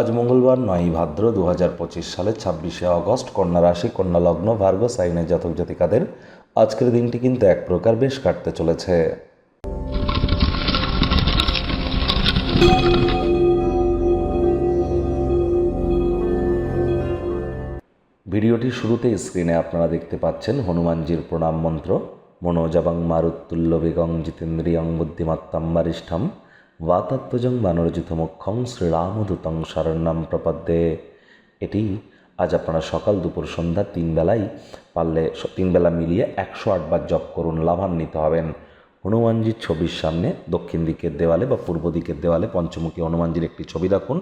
আজ মঙ্গলবার নয়ই ভাদ্র দু হাজার পঁচিশ সালের ছাব্বিশে অগস্ট কন্যা রাশি, কন্যা লগ্ন ভার্গ সাইনের জাতক জাতিকাদের আজকের দিনটি কিন্তু এক প্রকার বেশ কাটতে চলেছে। ভিডিওটির শুরুতে স্ক্রিনে আপনারা দেখতে পাচ্ছেন হনুমানজির প্রণাম মন্ত্র, মনোজাবাং মারুত্তুল্য বেগং জিতেন্দ্রিয়ং বুদ্ধিমত্তাম বারিষ্ঠম। বাতাত্মজং বানরজিতমক্ষং শ্রীরামদূতং শরণ্যম প্রপদ্যে এটি আজ আপনারা সকাল দুপুর সন্ধ্যা তিন বেলায় পারলে তিন বেলা মিলিয়ে একশো আটবার জপ করুন লাভান্বিত হবেন হনুমানজির ছবির সামনে দক্ষিণ দিকের দেওয়ালে বা পূর্ব দিকের দেওয়ালে পঞ্চমুখী হনুমানজির একটি ছবি রাখুন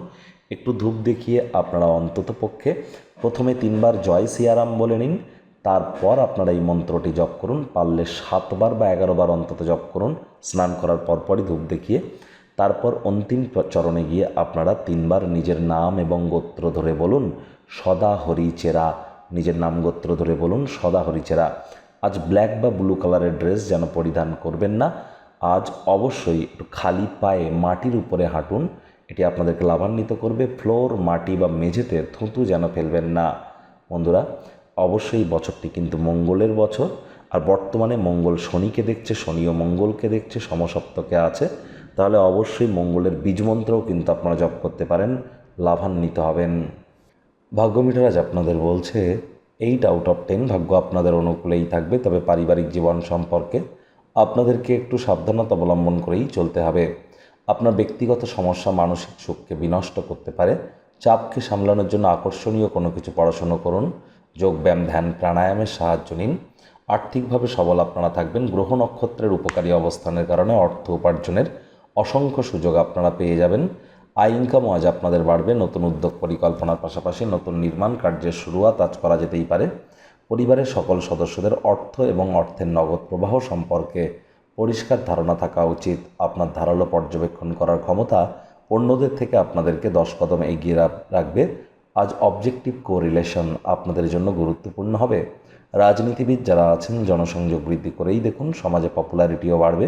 একটু ধূপ দেখিয়ে আপনারা অন্তত পক্ষে প্রথমে তিনবার জয় সিয়ারাম বলে নিন তারপর আপনারা এই মন্ত্রটি জপ করুন পারলে সাতবার বা এগারোবার অন্তত জপ করুন স্নান করার পরপরই ধূপ দেখিয়ে তারপর অন্তিম চরণে গিয়ে আপনারা তিনবার নিজের নাম এবং গোত্র ধরে বলুন, সদা হরি চেরা। নিজের নাম গোত্র ধরে বলুন, সদা হরি চেরা। আজ ব্ল্যাক বা ব্লু কালারের ড্রেস যেন পরিধান করবেন না। আজ অবশ্যই খালি পায়ে মাটির উপরে হাঁটুন। এটি আপনাদেরকে লাভান্বিত করবে। ফ্লোর, মাটি বা মেঝেতে থুতু যেন ফেলবেন না। বন্ধুরা, অবশ্যই বছরটি কিন্তু মঙ্গলের বছর। আর বর্তমানে মঙ্গল শনিকে দেখছে শনি ও মঙ্গলকে দেখছে, সমসপ্তকে আছে। তাহলে অবশ্যই মঙ্গলের বীজমন্ত্রও কিন্তু আপনারা জপ করতে পারেন, লাভান্বিত হবেন। ভাগ্যমিটার আজ আপনাদের বলছে এইট আউট অফ টেন ভাগ্য আপনাদের অনুকূলেই থাকবে, তবে পারিবারিক জীবন সম্পর্কে আপনাদেরকে একটু সাবধানতা অবলম্বন করেই চলতে হবে। আপনার ব্যক্তিগত সমস্যা মানসিক সুখকে বিনষ্ট করতে পারে, চাপকে সামলানোর জন্য আকর্ষণীয় কোনো কিছু পড়াশুনো করুন যোগব্যায়াম ধ্যান, প্রাণায়ামের সাহায্য নিন। আর্থিকভাবে সবল আপনারা থাকবেন, গ্রহ নক্ষত্রের উপকারী অবস্থানের কারণে অর্থ উপার্জনের অসংখ্য সুযোগ আপনারা পেয়ে যাবেন। আয় ইনকামও আজ আপনাদের বাড়বে। নতুন উদ্যোগ পরিকল্পনার পাশাপাশি নতুন নির্মাণ কার্যের শুরুয়াত আজ করা যেতেই পারে। পরিবারের সকল সদস্যদের অর্থ এবং অর্থের নগদ প্রবাহ সম্পর্কে পরিষ্কার ধারণা থাকা উচিত। আপনার ধারালো পর্যবেক্ষণ করার ক্ষমতা অন্যদের থেকে আপনাদেরকে দশ কদম এগিয়ে রাখবে। আজ অবজেক্টিভ কোরিলেশন আপনাদের জন্য গুরুত্বপূর্ণ হবে। রাজনীতিবিদ যারা আছেন, জনসংযোগ বৃদ্ধি করেই দেখুন, সমাজে পপুলারিটিও বাড়বে।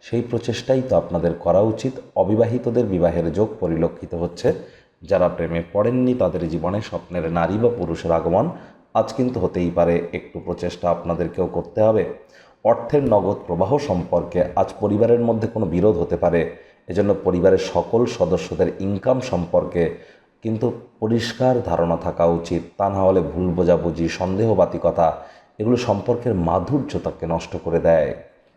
সেই প্রচেষ্টাই তো আপনাদের করা উচিত। অবিবাহিতদের বিবাহের যোগ পরিলক্ষিত হচ্ছে। যারা প্রেমে পড়েননি, তাদের জীবনে স্বপ্নের নারী বা পুরুষের আগমন আজ কিন্তু হতেই পারে। একটু প্রচেষ্টা আপনাদেরকেও করতে হবে। অর্থের নগদ প্রবাহ সম্পর্কে আজ পরিবারের মধ্যে কোনো বিরোধ হতে পারে। এজন্য পরিবারের সকল সদস্যদের ইনকাম সম্পর্কে কিন্তু পরিষ্কার ধারণা থাকা উচিত। তা না হলে ভুল বোঝাবুঝি, সন্দেহবাতিকতা এগুলো সম্পর্কের মাধুর্যতাকে নষ্ট করে দেয়।